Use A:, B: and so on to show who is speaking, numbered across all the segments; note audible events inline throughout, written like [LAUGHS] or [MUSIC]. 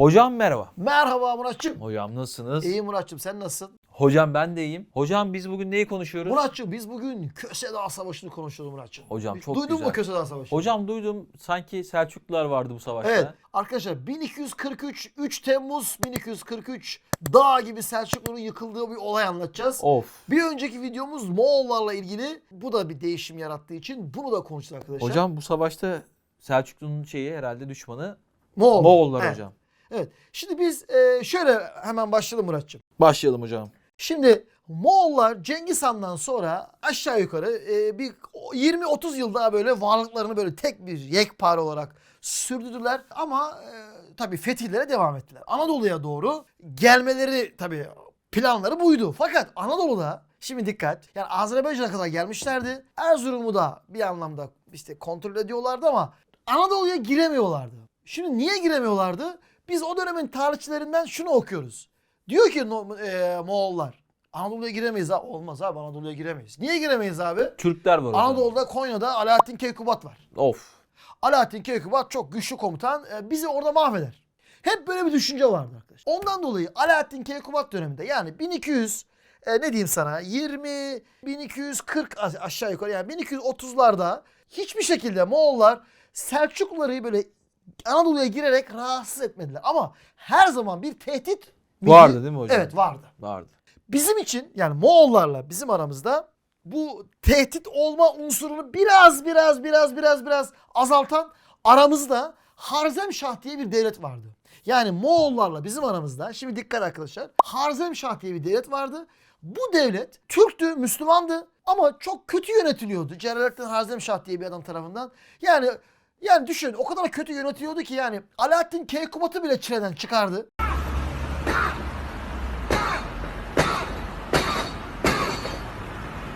A: Hocam merhaba.
B: Merhaba Muratçım.
A: Hocam nasılsınız?
B: İyi Muratçım sen nasılsın?
A: Hocam ben de iyiyim. Hocam biz bugün neyi konuşuyoruz?
B: Muratçım biz bugün Köse Dağı Savaşı'nı konuşuyoruz Muratçım.
A: Hocam çok
B: Duydun
A: güzel.
B: mu Köse Dağı Savaşı?
A: Hocam duydum sanki Selçuklular vardı bu savaşta.
B: Evet arkadaşlar 1243 3 Temmuz 1243 dağ gibi Selçukluların yıkıldığı bir olay anlatacağız.
A: Of.
B: Bir önceki videomuz Moğollarla ilgili. Bu da bir değişim yarattığı için bunu da konuşacağız arkadaşlar.
A: Hocam bu savaşta Selçuklu'nun şeyi herhalde düşmanı
B: Moğol.
A: Moğollar
B: Evet,
A: hocam.
B: Evet. Şimdi biz e, şöyle hemen başlayalım Muratçım.
A: Başlayalım hocam.
B: Şimdi Moğollar Cengiz Han'dan sonra aşağı yukarı e, bir 20-30 yıl daha böyle varlıklarını böyle tek bir yekpare olarak sürdürdüler. Ama e, tabii fetihlere devam ettiler. Anadolu'ya doğru gelmeleri tabii planları buydu. Fakat Anadolu'da şimdi dikkat yani Azerbaycan'a kadar gelmişlerdi. Erzurum'u da bir anlamda işte kontrol ediyorlardı ama Anadolu'ya giremiyorlardı. Şimdi niye giremiyorlardı? Biz o dönemin tarihçilerinden şunu okuyoruz. Diyor ki no, e, Moğollar Anadolu'ya giremeyiz abi. Olmaz abi Anadolu'ya giremeyiz. Niye giremeyiz abi?
A: Türkler var.
B: Anadolu'da Konya'da Alaaddin Keykubat var.
A: Of.
B: Alaaddin Keykubat çok güçlü komutan. e, bizi orada mahveder. Hep böyle bir düşünce vardı arkadaşlar. Ondan dolayı Alaaddin Keykubat döneminde yani 1200 e, ne diyeyim sana 20 1240 a- aşağı yukarı yani 1230'larda hiçbir şekilde Moğollar Selçukluları böyle Anadolu'ya girerek rahatsız etmediler. Ama her zaman bir tehdit
A: Vardı değil mi hocam?
B: Evet vardı.
A: Vardı.
B: Bizim için yani Moğollarla bizim aramızda bu tehdit olma unsurunu biraz biraz biraz biraz biraz azaltan aramızda Harzemşah diye bir devlet vardı. Yani Moğollarla bizim aramızda şimdi dikkat arkadaşlar Harzemşah diye bir devlet vardı. Bu devlet Türktü, Müslümandı ama çok kötü yönetiliyordu. Celalettin Harzemşah diye bir adam tarafından. Yani yani düşün o kadar kötü yönetiliyordu ki yani Alaaddin Keykubat'ı bile çileden çıkardı.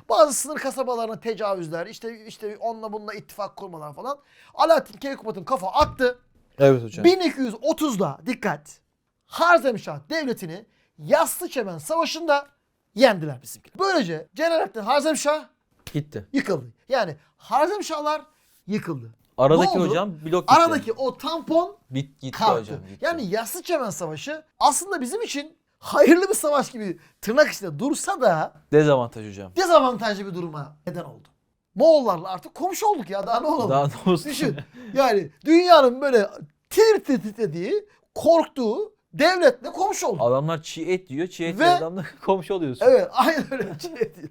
B: Bazı sınır kasabalarına tecavüzler, işte işte onunla bununla ittifak kurmalar falan. Alaaddin Keykubat'ın kafa attı.
A: Evet hocam.
B: 1230'da dikkat. Harzemşah devletini Yaslıçemen Savaşı'nda yendiler bizimkiler. Böylece Celalettin Harzemşah
A: Gitti.
B: yıkıldı. Yani Harzemşahlar yıkıldı.
A: Aradaki
B: oldu?
A: hocam blok gitti.
B: Aradaki o tampon
A: Bit gitti
B: kalktı.
A: hocam. Gitti.
B: Yani Yaslıçemen Savaşı aslında bizim için hayırlı bir savaş gibi tırnak içinde dursa da
A: Dezavantaj hocam.
B: dezavantajlı bir duruma neden oldu. Moğollarla artık komşu olduk ya daha ne olalım.
A: Daha ne olsun.
B: Düşün yani dünyanın böyle tir tir titrediği, korktuğu devletle komşu olduk.
A: Adamlar çiğ et yiyor. Çiğ et
B: Ve-
A: adamla [LAUGHS] komşu oluyorsun.
B: Evet [LAUGHS] aynen öyle.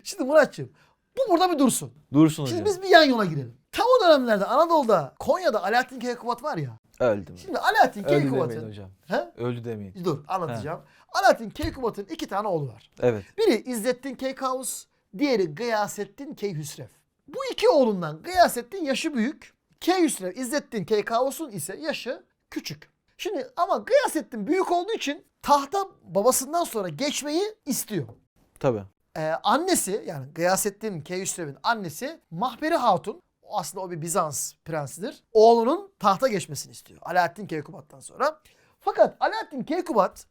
B: Şimdi Muratçım bu burada bir dursun.
A: Dursun
B: Şimdi
A: hocam.
B: biz bir yan yola girelim. Dönemlerde Anadolu'da Konya'da Alaaddin Keykubat var ya.
A: Öldüm.
B: Şimdi Alaaddin
A: Öldü demeyin
B: Keykubat'ın
A: hocam.
B: He?
A: Öldü demeyin.
B: Dur anlatacağım. Alaaddin Keykubat'ın iki tane oğlu var.
A: Evet.
B: Biri İzzettin Keykavus, diğeri Gıyasettin Keyhüsrev. Bu iki oğlundan Gıyasettin yaşı büyük. Keyhüsrev, İzzettin Keykavus'un ise yaşı küçük. Şimdi ama Gıyasettin büyük olduğu için tahta babasından sonra geçmeyi istiyor.
A: Tabii.
B: Ee, annesi yani Gıyasettin Keyhüsrev'in annesi Mahperi Hatun aslında o bir Bizans prensidir. Oğlunun tahta geçmesini istiyor. Alaaddin Keykubat'tan sonra. Fakat Alaaddin Keykubat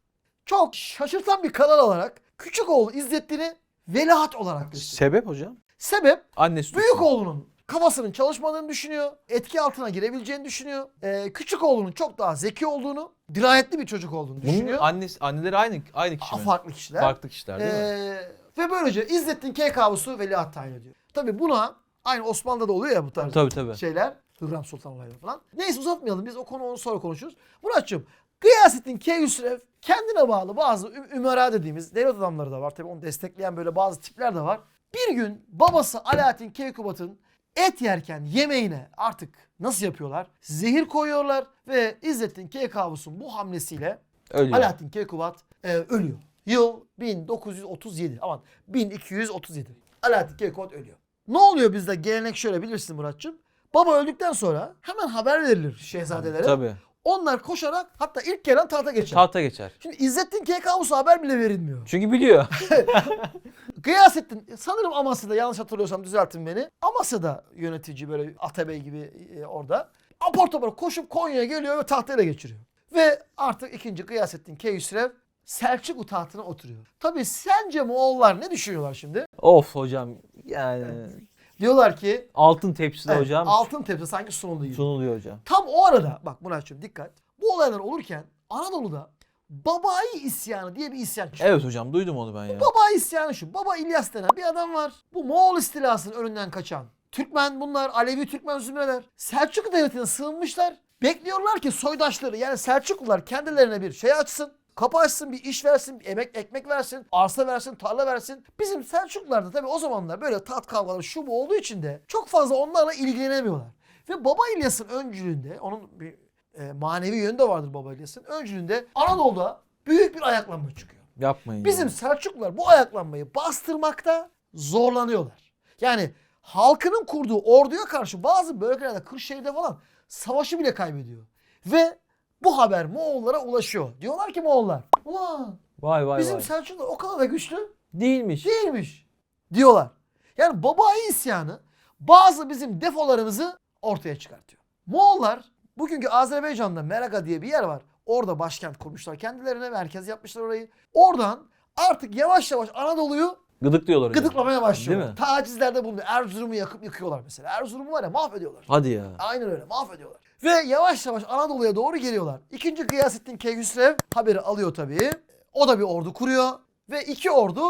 B: çok şaşırtan bir karar olarak küçük oğlu İzzettin'i veliaht olarak gösteriyor.
A: Sebep hocam?
B: Sebep
A: Annesi
B: büyük
A: tutuyor.
B: oğlunun kafasının çalışmadığını düşünüyor. Etki altına girebileceğini düşünüyor. Ee, küçük oğlunun çok daha zeki olduğunu, dirayetli bir çocuk olduğunu
A: Bunun
B: düşünüyor.
A: annesi, anneleri aynı aynı kişi
B: Aa,
A: mi?
B: Farklı kişiler.
A: Farklı kişiler değil mi?
B: Ee, ve böylece İzzettin Keykavus'u veliaht tayin ediyor. Tabi buna aynı Osmanlı'da da oluyor ya bu tarz
A: Tabii tabii.
B: şeyler. Hürrem Sultan olayları falan. Neyse uzatmayalım biz o konuyu sonra konuşuruz. Muratçım Gıyasettin Keyhüsrev kendine bağlı bazı ü- ümera dediğimiz devlet adamları da var. Tabi onu destekleyen böyle bazı tipler de var. Bir gün babası Alaaddin Keykubat'ın et yerken yemeğine artık nasıl yapıyorlar? Zehir koyuyorlar ve İzzettin Keykavus'un bu hamlesiyle
A: Ölüyor.
B: Alaaddin Keykubat e, ölüyor. Yıl 1937. Aman 1237. Alaaddin Keykubat ölüyor. Ne oluyor bizde gelenek şöyle bilirsin Muratçım. Baba öldükten sonra hemen haber verilir şehzadelere.
A: Tabii.
B: Onlar koşarak hatta ilk gelen tahta geçer.
A: Tahta geçer.
B: Şimdi İzzettin Keykavus'a haber bile verilmiyor.
A: Çünkü biliyor. [LAUGHS] [LAUGHS]
B: Gıyasettin sanırım Amasya'da yanlış hatırlıyorsam düzeltin beni. Amasya'da yönetici böyle Atabey gibi e, orada. Apar topar koşup Konya'ya geliyor ve tahtıyla geçiriyor. Ve artık ikinci Gıyasettin Keyhüsrev Selçuklu tahtına oturuyor. Tabii sence Moğollar ne düşünüyorlar şimdi?
A: of hocam yani
B: Diyorlar ki
A: altın tepside
B: evet,
A: hocam
B: altın tepsi sanki sunuldu gibi.
A: sunuluyor hocam.
B: Tam o arada bak Muratçım dikkat. Bu olaylar olurken Anadolu'da Babai isyanı diye bir isyan çıkıyor.
A: Evet hocam duydum onu ben ya.
B: Baba isyanı şu. Baba İlyas denen bir adam var. Bu Moğol istilasının önünden kaçan. Türkmen bunlar. Alevi Türkmen zümreler. Selçuklu Devleti'ne sığınmışlar. Bekliyorlar ki soydaşları yani Selçuklular kendilerine bir şey açsın. Kapı açsın, bir iş versin, emek ekmek versin, arsa versin, tarla versin. Bizim Selçuklular da tabii o zamanlar böyle tat kavgaları şu bu olduğu için de çok fazla onlarla ilgilenemiyorlar. Ve Baba İlyas'ın öncülüğünde, onun bir e, manevi yönü de vardır Baba İlyas'ın. Öncülüğünde Anadolu'da büyük bir ayaklanma çıkıyor.
A: Yapmayın.
B: Bizim. Selçuklular bu ayaklanmayı bastırmakta zorlanıyorlar. Yani halkının kurduğu orduya karşı bazı bölgelerde Kırşehir'de falan savaşı bile kaybediyor. Ve bu haber Moğollara ulaşıyor. Diyorlar ki Moğollar ulan
A: Vay vay
B: bizim
A: vay.
B: Selçuklular o kadar da güçlü
A: Değilmiş.
B: değilmiş diyorlar. Yani Babai isyanı bazı bizim defolarımızı ortaya çıkartıyor. Moğollar bugünkü Azerbaycan'da Meraga diye bir yer var. Orada başkent kurmuşlar kendilerine merkez yapmışlar orayı. Oradan artık yavaş yavaş Anadolu'yu
A: Gıdıklıyorlar hocam.
B: gıdıklamaya başlıyorlar.
A: Değil mi?
B: Tacizlerde bulunuyor. Erzurum'u yakıp yıkıyorlar mesela. Erzurum'u var ya mahvediyorlar.
A: Hadi ya.
B: Aynen öyle mahvediyorlar. Ve yavaş yavaş Anadolu'ya doğru geliyorlar. İkinci Gıyasettin Keyhüsrev haberi alıyor tabii. O da bir ordu kuruyor. Ve iki ordu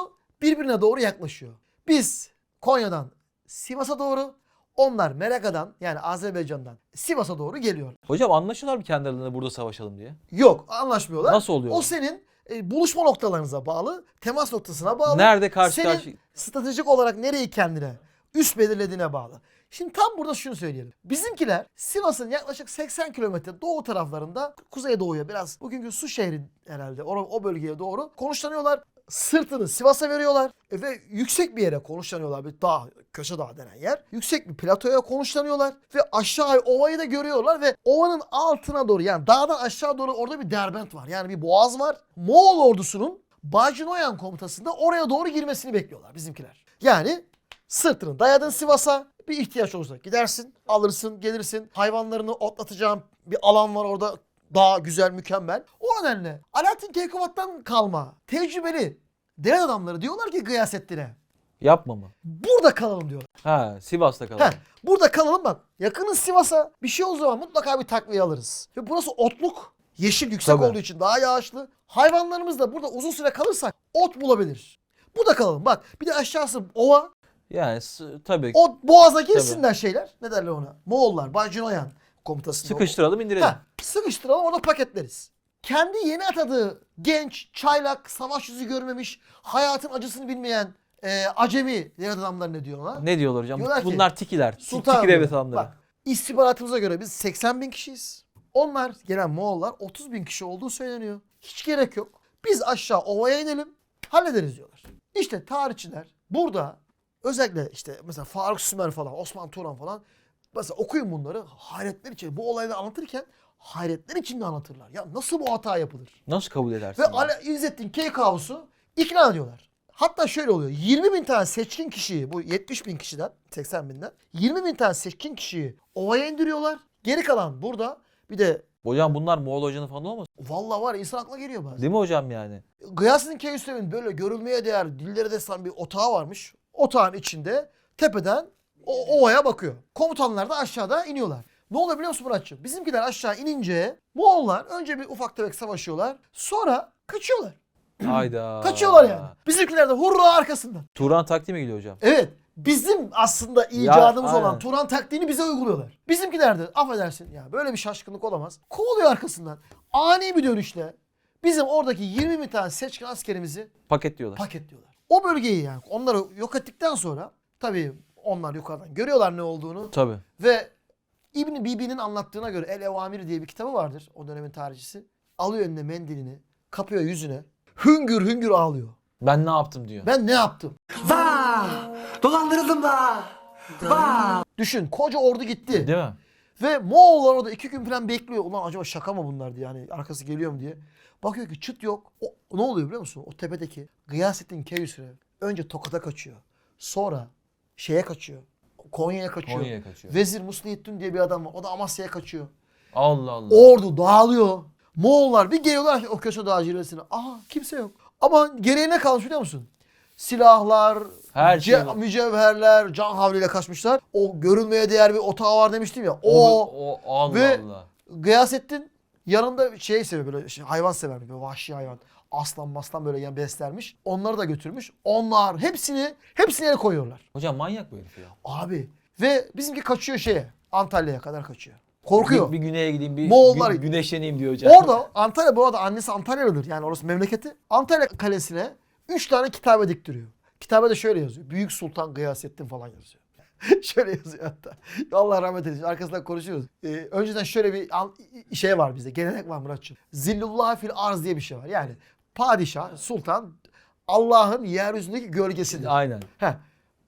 B: birbirine doğru yaklaşıyor. Biz Konya'dan Sivas'a doğru, onlar Meraka'dan yani Azerbaycan'dan Sivas'a doğru geliyor.
A: Hocam anlaşıyorlar mı kendi aralarında burada savaşalım diye?
B: Yok anlaşmıyorlar.
A: Nasıl oluyor?
B: O senin e, buluşma noktalarınıza bağlı, temas noktasına bağlı.
A: Nerede karşı
B: senin
A: karşı?
B: stratejik olarak nereyi kendine üst belirlediğine bağlı. Şimdi tam burada şunu söyleyelim. Bizimkiler Sivas'ın yaklaşık 80 kilometre doğu taraflarında kuzey doğuya biraz bugünkü su şehri herhalde o, o bölgeye doğru konuşlanıyorlar. Sırtını Sivas'a veriyorlar E, ve yüksek bir yere konuşlanıyorlar. Bir dağ, köşe dağ denen yer. Yüksek bir platoya konuşlanıyorlar ve aşağı ovayı da görüyorlar ve ovanın altına doğru yani dağdan aşağı doğru orada bir derbent var. Yani bir boğaz var. Moğol ordusunun Bacinoyan komutasında oraya doğru girmesini bekliyorlar bizimkiler. Yani sırtını dayadın Sivas'a bir ihtiyaç olursa gidersin, alırsın, gelirsin. Hayvanlarını otlatacağın bir alan var orada daha güzel, mükemmel. O nedenle Alaaddin Keykubat'tan kalma tecrübeli devlet adamları diyorlar ki Gıyasettin'e
A: Yapma mı?
B: burada kalalım diyorlar.
A: Ha Sivas'ta kalalım.
B: Heh, burada kalalım bak. Yakınız Sivas'a. Bir şey olduğu zaman mutlaka bir takviye alırız. Ve burası otluk. Yeşil yüksek
A: Tabii.
B: olduğu için daha yağışlı. Hayvanlarımız da burada uzun süre kalırsak ot bulabilir. Burada kalalım. Bak bir de aşağısı ova.
A: Yani s- tabii
B: O boğaza girsinler şeyler. Ne derler ona? Moğollar. Bacinoyan komutasında.
A: sıkıştıralım indirelim.
B: Ha, sıkıştıralım orada paketleriz. Kendi yeni atadığı genç, çaylak, savaş yüzü görmemiş, hayatın acısını bilmeyen e, acemi devlet adamları ne diyor ona?
A: Ne diyorlar hocam?
B: Diyorlar ki,
A: Bunlar tikiler. Tik-
B: Sultan
A: tiki devlet adamları.
B: Bak istihbaratımıza göre biz 80 bin kişiyiz. Onlar gelen Moğollar 30 bin kişi olduğu söyleniyor. Hiç gerek yok. Biz aşağı ovaya inelim hallederiz diyorlar. İşte tarihçiler burada özellikle işte mesela Faruk Sümer falan Osman Turan falan mesela okuyun bunları hayretler içinde bu olayları anlatırken hayretler içinde anlatırlar. Ya nasıl bu hata yapılır?
A: Nasıl kabul edersin?
B: Ve
A: ya?
B: Ali İzzettin Keykavus'u ikna ediyorlar. Hatta şöyle oluyor. 20 bin tane seçkin kişiyi bu 70 bin kişiden 80 binden 20 bin tane seçkin kişiyi ovaya indiriyorlar. Geri kalan burada bir de
A: Hocam bunlar Moğol hocanın falan olmasın?
B: vallahi var insan aklına geliyor bazen.
A: Değil mi hocam yani?
B: Gıyasettin Keystev'in böyle görülmeye değer dillere destan bir otağı varmış. Otağın içinde tepeden o ovaya bakıyor. Komutanlar da aşağıda iniyorlar. Ne oluyor biliyor musun Muratçım? Bizimkiler aşağı inince Moğollar önce bir ufak tefek savaşıyorlar. Sonra kaçıyorlar. [CLEARS THROAT]
A: Hayda.
B: Kaçıyorlar yani. Bizimkiler de hurra arkasından.
A: Turan taktiği mi geliyor hocam?
B: Evet. Bizim aslında icadımız
A: aynen.
B: olan Turan taktiğini bize uyguluyorlar. Bizimkiler de affedersin ya böyle bir şaşkınlık olamaz. Kovalıyor arkasından. Ani bir dönüşle bizim oradaki 20 bin tane seçkin askerimizi
A: Paketliyorlar.
B: paketliyorlar. O bölgeyi yani onları yok ettikten sonra tabii onlar yukarıdan görüyorlar ne olduğunu
A: Tabii.
B: ve İbn Bibi'nin anlattığına göre El Evamir diye bir kitabı vardır o dönemin tarihçisi. Alıyor eline mendilini, kapıyor yüzüne. Hüngür hüngür ağlıyor.
A: Ben ne yaptım diyor.
B: Ben ne yaptım?
C: Vah! Dolandırıldım da. Vah!
B: Düşün koca ordu gitti.
A: Değil mi?
B: Ve Moğollar orada iki gün falan bekliyor. Ulan acaba şaka mı bunlar diye yani arkası geliyor mu diye. Bakıyor ki çıt yok. O, ne oluyor biliyor musun? O tepedeki Gıyasettin Keyhüsrev önce Tokat'a kaçıyor. Sonra şeye kaçıyor. Konya'ya kaçıyor.
A: Konya'ya kaçıyor.
B: Vezir Muslihiddin diye bir adam var. O da Amasya'ya kaçıyor.
A: Allah Allah.
B: Ordu dağılıyor. Moğollar bir geliyorlar o köşe dağ cilvesine. Aha kimse yok. Ama geriye ne kalmış biliyor musun? Silahlar,
A: Her şey
B: ce-
A: var.
B: mücevherler, can havliyle kaçmışlar. O görülmeye değer bir otağı var demiştim ya.
A: O,
B: O,
A: o Allah
B: ve-
A: Allah.
B: Gıyasettin Yanında şey seviyor böyle şey, hayvan sever böyle vahşi hayvan. Aslan maslan böyle yani beslermiş. Onları da götürmüş. Onlar hepsini hepsini yere koyuyorlar.
A: Hocam manyak bu herif ya.
B: Abi ve bizimki kaçıyor şeye Antalya'ya kadar kaçıyor. Korkuyor.
A: Bir, bir güneye gideyim bir
B: Moğollar-
A: gün- güneşleneyim diyor hocam.
B: Orada Antalya bu arada annesi Antalyalıdır. Yani orası memleketi. Antalya Kalesi'ne 3 tane kitabe diktiriyor. Kitabede şöyle yazıyor. Büyük Sultan Gıyasettin falan yazıyor. [LAUGHS] şöyle yazıyor hatta. Allah rahmet eylesin. Arkasından konuşuyoruz. Ee, önceden şöyle bir an- şey var bizde. Gelenek var Muratçım. Zillullah fil arz diye bir şey var. Yani padişah, sultan Allah'ın yeryüzündeki gölgesidir.
A: Aynen.
B: Heh.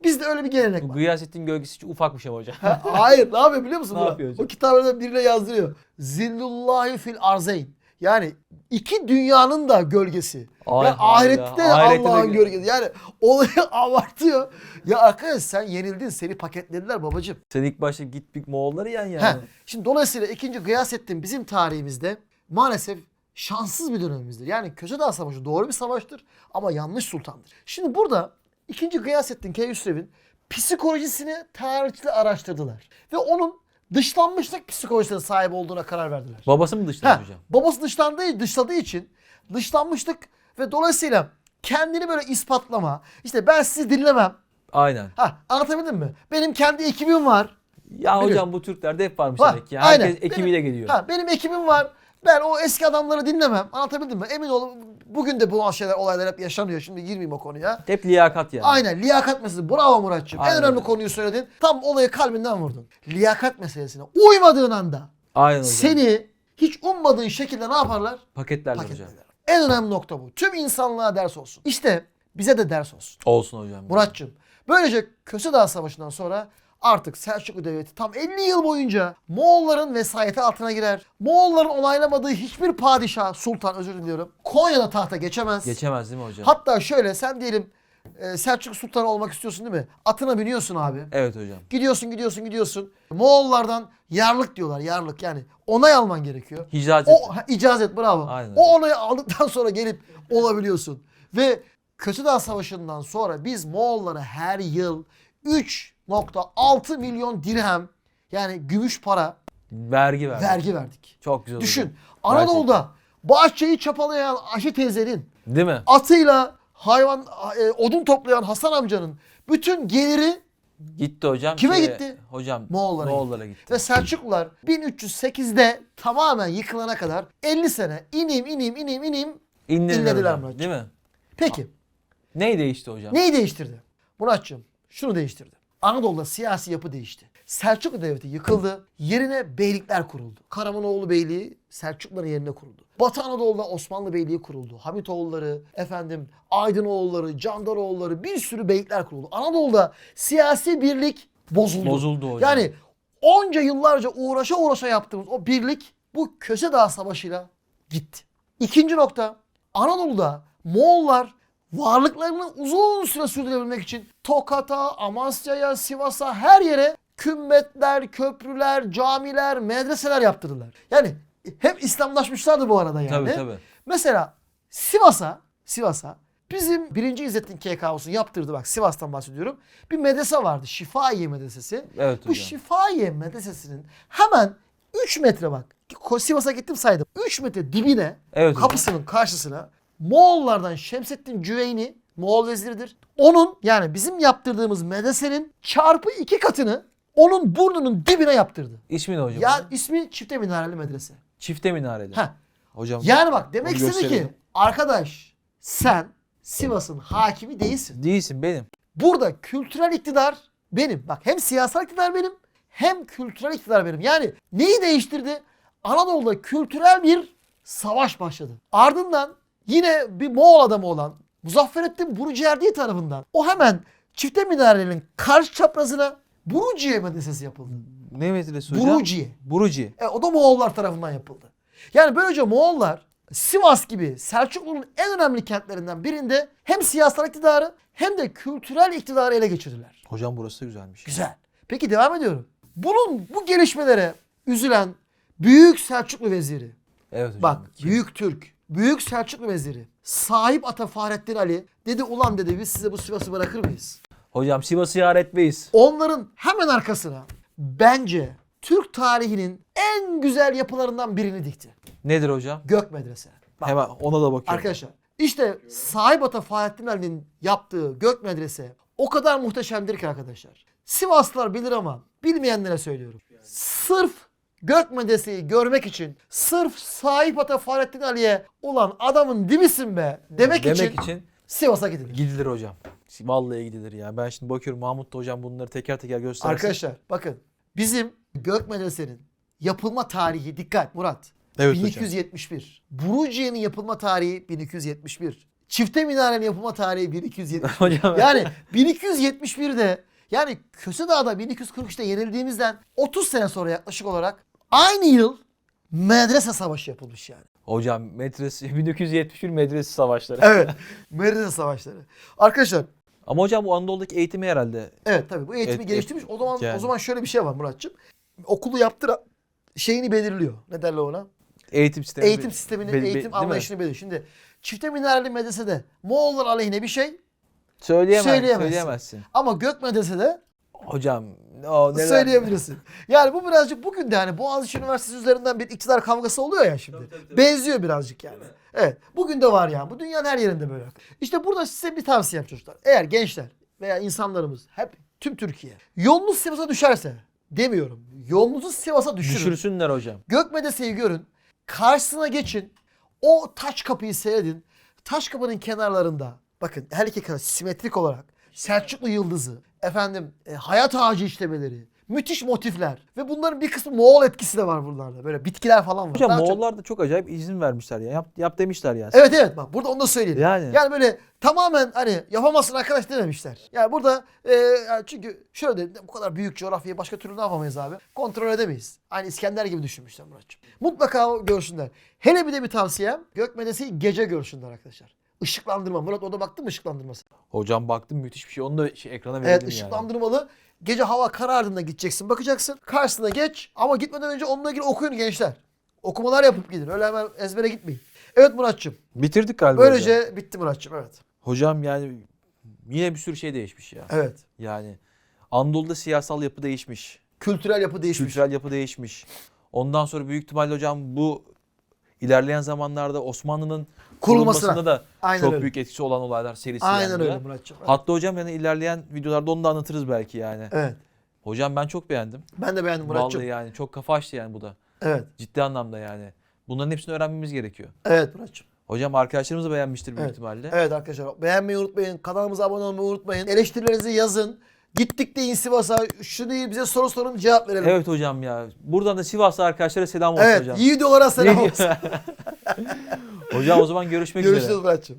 B: Bizde öyle bir gelenek
A: Bu
B: var.
A: Gıyasettin gölgesi çok ufak bir şey hocam.
B: Ha, Hayır ne yapıyor biliyor musun? [LAUGHS]
A: Ne
B: Murat?
A: yapıyor hocam?
B: O kitablarda birine yazdırıyor. Zillullahi fil arzeyn. Yani iki dünyanın da gölgesi.
A: Ay
B: yani
A: ya,
B: ahirette de
A: ahirette de
B: Allah'ın
A: gö-
B: gölgesi. Yani olayı [LAUGHS] abartıyor. Ya arkadaş sen yenildin seni paketlediler babacım.
A: Sen ilk başta git bir Moğolları yen yani.
B: Heh, Şimdi dolayısıyla ikinci Gıyasettin bizim tarihimizde maalesef şanssız bir dönemimizdir. Yani Köse Dağ Savaşı doğru bir savaştır ama yanlış sultandır. Şimdi burada ikinci Gıyasettin Keyhüsrev'in psikolojisini tarihçiler araştırdılar. Ve onun dışlanmışlık psikolojisine sahip olduğuna karar verdiler.
A: Babası mı dışladı
B: Ha,
A: hocam?
B: babası dışlandığı, dışladığı için dışlanmışlık ve dolayısıyla kendini böyle ispatlama. İşte ben sizi dinlemem.
A: Aynen.
B: Ha, anlatabildim mi? Benim kendi ekibim var.
A: Ya
B: Biliyorum.
A: hocam bu Türklerde hep varmış
B: Var,
A: demek ki.
B: aynen.
A: Herkes ekibiyle
B: Benim-
A: geliyor.
B: Ha, benim ekibim var. Ben o eski adamları dinlemem. Anlatabildim mi? Emin olun bugün de bu şeyler olaylar hep yaşanıyor. Şimdi girmeyeyim o konuya.
A: Hep liyakat yani.
B: Aynen liyakat meselesi. Bravo Muratçım. En önemli konuyu söyledin. Tam olayı kalbinden vurdun. Liyakat meselesine uymadığın anda
A: Aynen hocam.
B: seni hiç ummadığın şekilde ne yaparlar?
A: Paketlerler hocam.
B: Paketlerler. En önemli nokta bu. Tüm insanlığa ders olsun. İşte bize de ders olsun.
A: Olsun hocam.
B: Muratçım. Böylece Köse Dağı Savaşı'ndan sonra artık Selçuklu Devleti tam 50 yıl boyunca Moğolların vesayeti altına girer. Moğolların onaylamadığı hiçbir padişah, sultan özür diliyorum. Konya'da tahta geçemez.
A: Geçemez değil mi hocam?
B: Hatta şöyle sen diyelim e, Selçuklu Sultanı olmak istiyorsun değil mi? Atına biniyorsun abi.
A: Evet hocam.
B: Gidiyorsun gidiyorsun gidiyorsun. Moğollardan yarlık diyorlar yarlık yani. Onay alman gerekiyor.
A: Hicaz
B: O ha, icazet bravo.
A: Aynen.
B: O onayı aldıktan sonra gelip olabiliyorsun. Ve Kötüdağ Savaşı'ndan sonra biz Moğollara her yıl 3.6 milyon dirhem yani gümüş para
A: Vergi verdi.
B: vergi verdik.
A: Çok güzel
B: Düşün.
A: hocam.
B: Anadolu'da bahçeyi çapalayan Ayşe teyzenin
A: Değil mi?
B: atıyla hayvan e, odun toplayan Hasan amcanın bütün geliri
A: Gitti hocam.
B: Kime
A: şeye-
B: gitti?
A: Hocam
B: Moğollara
A: Moğollara gitti.
B: ve Selçuklular 1308'de tamamen yıkılana kadar 50 sene inim inim inim inim
A: İnlediler,
B: Muratçım.
A: Değil mi?
B: Peki
A: Neyi değişti hocam?
B: neyi değiştirdi? Muratçım şunu değiştirdi. Anadolu'da siyasi yapı değişti. Selçuklu Devleti yıkıldı. Yerine beylikler kuruldu. Karamanoğlu Beyliği Selçukluların yerine kuruldu. Batı Anadolu'da Osmanlı Beyliği kuruldu. Hamitoğulları, efendim Aydınoğulları, Candaroğulları bir sürü beylikler kuruldu. Anadolu'da siyasi birlik bozuldu.
A: Bozuldu hocam.
B: Yani onca yıllarca uğraşa uğraşa yaptığımız o birlik bu Köse Dağı Savaşı'yla gitti. İkinci nokta Anadolu'da Moğollar varlıklarını uzun süre sürdürebilmek için Tokat'a, Amasya'ya, Sivas'a her yere kümbetler, köprüler, camiler, medreseler yaptırdılar. Yani hep İslamlaşmışlardı bu arada yani.
A: Tabii tabii.
B: Mesela Sivas'a, Sivas'a bizim 1. İzzettin KKO'su yaptırdı bak Sivas'tan bahsediyorum. Bir medrese vardı. Şifaiye medresesi.
A: Evet
B: Bu
A: hocam.
B: Şifaiye medresesinin hemen 3 metre bak. Sivas'a gittim saydım. 3 metre dibine
A: Evet hocam.
B: kapısının karşısına Moğollardan Şemsettin Cüveyni Moğol veziridir. Onun yani bizim yaptırdığımız medresenin çarpı iki katını onun burnunun dibine yaptırdı.
A: İsmi ne hocam?
B: Ya ismi çifte minareli medrese.
A: Çifte minareli.
B: Heh.
A: Hocam.
B: Yani bak demek istedi ki arkadaş sen Sivas'ın hakimi değilsin.
A: Değilsin benim.
B: Burada kültürel iktidar benim. Bak hem siyasal iktidar benim hem kültürel iktidar benim. Yani neyi değiştirdi? Anadolu'da kültürel bir savaş başladı. Ardından yine bir Moğol adamı olan Muzafferettin Buruciğerdi tarafından o hemen çifte minarenin karşı çaprazına Buruciye medresesi yapıldı.
A: Ne meselesi hocam?
B: Buruciye.
A: Buruci.
B: E, o da Moğollar tarafından yapıldı. Yani böylece Moğollar Sivas gibi Selçuklu'nun en önemli kentlerinden birinde hem siyasal iktidarı hem de kültürel iktidarı ele geçirdiler.
A: Hocam burası da güzelmiş.
B: Güzel. Peki devam ediyorum. Bunun bu gelişmelere üzülen Büyük Selçuklu veziri.
A: Evet hocam.
B: Bak Büyük Türk, Büyük Selçuklu veziri. Sahip Ata Fahrettin Ali dedi ulan dedi biz size bu Sivas'ı bırakır mıyız?
A: Hocam Sivas'ı yar etmeyiz.
B: Onların hemen arkasına bence Türk tarihinin en güzel yapılarından birini dikti.
A: Nedir hocam?
B: Gök Medrese. Bak,
A: Hemen ona da bakıyorum.
B: Arkadaşlar işte Sahip Ata Fahrettin Ali'nin yaptığı Gök Medrese o kadar muhteşemdir ki arkadaşlar. Sivaslılar bilir ama bilmeyenlere söylüyorum. Sırf Gök Medrese'yi görmek için sırf Sahip Ata Fahrettin Ali'ye olan adamın dibisin be demek,
A: Demek
B: için,
A: için
B: Sivas'a gidilir.
A: gidilir hocam. Vallahi gidilir ya. Ben şimdi bakıyorum Mahmut da hocam bunları teker teker göstersin.
B: Arkadaşlar bakın bizim Gök Medrese'nin yapılma tarihi dikkat Murat.
A: Evet hocam.
B: 1271. Buruciye'nin yapılma tarihi 1271. Çifte minarenin yapılma tarihi 1271. [LAUGHS]
A: Hocam
B: Yani 1271'de yani Kösedağ'da 1243'te yenildiğimizden 30 sene sonra yaklaşık olarak aynı yıl medrese savaşı yapılmış yani.
A: hocam metresi [LAUGHS] 1971 medrese savaşları.
B: Evet. medrese savaşları. Arkadaşlar
A: Ama hocam bu Anadolu'daki eğitimi herhalde
B: evet tabii bu eğitimi
A: Evet,
B: geliştirmiş. O zaman
A: yani.
B: o zaman şöyle bir şey var Muratçım. Okulu yaptıran şeyini belirliyor. Ne derler ona?
A: eğitim sistemi
B: Eğitim sistemini,
A: be- be-
B: eğitim anlayışını belirliyor. Şimdi çifte minareli medresede Moğollar aleyhine bir şey
A: Söyleyemez,
B: Söyleyemezsin.
A: söyleyemezsin.
B: ama Gök medresede
A: Hocam o neler...
B: söyleyebilirsin. Yani bu birazcık bugün de hani Boğaziçi Üniversitesi üzerinden bir iktidar kavgası oluyor ya şimdi. Benziyor birazcık yani. Evet. Bugün de var yani. Bu dünyanın her yerinde böyle. İşte burada size bir tavsiyem çocuklar. Eğer gençler veya insanlarımız hep tüm Türkiye yolunuz Sivas'a düşerse demiyorum. Yolunuzu Sivas'a düşürün.
A: Düşürsünler hocam.
B: Gök Medese'yi görün. Karşısına geçin. O taş kapıyı seyredin. Taş kapının kenarlarında bakın her iki kadar simetrik olarak Selçuklu yıldızı, efendim e, hayat ağacı işlemeleri, müthiş motifler ve bunların bir kısmı Moğol etkisi de var buralarda. Böyle bitkiler falan var.
A: Hocam
B: Daha çok-
A: Moğollar da çok acayip izin vermişler ya. Yap, yap demişler ya.
B: Evet evet bak burada onu da söyleyelim.
A: Yani.
B: Yani böyle tamamen hani yapamazsın arkadaş dememişler. Yani burada e, yani çünkü şöyle de bu kadar büyük coğrafyayı başka türlü ne yapamayız abi? Kontrol edemeyiz. Aynı İskender gibi düşünmüşler Muratçım. Mutlaka görsünler. Hele bir de bir tavsiyem Gökmedese'yi gece görsünler arkadaşlar. Işıklandırma. Murat orada baktın mı ışıklandırması?
A: Hocam baktım müthiş bir şey. Onu da şey, ekrana verelim
B: Evet
A: yani.
B: ışıklandırmalı. Gece hava karardığında gideceksin bakacaksın. Karşısına geç ama gitmeden önce onunla ilgili okuyun gençler. Okumalar yapıp gidin. Öyle hemen ezbere gitmeyin. Evet Muratçım.
A: Bitirdik galiba hocam.
B: Böylece bitti Muratçım evet.
A: Hocam yani yine bir sürü şey değişmiş ya.
B: Evet.
A: Yani Anadolu'da siyasal yapı değişmiş.
B: Kültürel yapı değişmiş.
A: Kültürel yapı değişmiş. Ondan sonra büyük ihtimalle hocam bu ilerleyen zamanlarda Osmanlı'nın
B: Kurulmasına.
A: da
B: Aynen
A: çok
B: öyle.
A: büyük etkisi olan olaylar serisi
B: Aynen
A: yani.
B: öyle Muratçım. Evet.
A: Hatta hocam yani ilerleyen videolarda onu da anlatırız belki yani.
B: evet.
A: Hocam ben çok beğendim.
B: Ben de beğendim Muratçım.
A: Vallahi yani çok kafa açtı yani bu da.
B: Evet.
A: Ciddi anlamda yani. Bunların hepsini öğrenmemiz gerekiyor.
B: Evet Muratçım.
A: Hocam arkadaşlarımız da beğenmiştir büyük
B: Evet.
A: ihtimalle.
B: Evet arkadaşlar beğenmeyi unutmayın. Kanalımıza abone olmayı unutmayın. Eleştirilerinizi yazın. Gittik deyin Sivas'a. Şunu bize soru sorun cevap verelim.
A: Evet hocam ya. Buradan da Sivaslı arkadaşlara selam olsun
B: Evet.
A: hocam.
B: iyi videolara selam [LAUGHS] olsun.
A: hocam o zaman görüşmek
B: Görüşürüz
A: üzere.
B: Muratçım.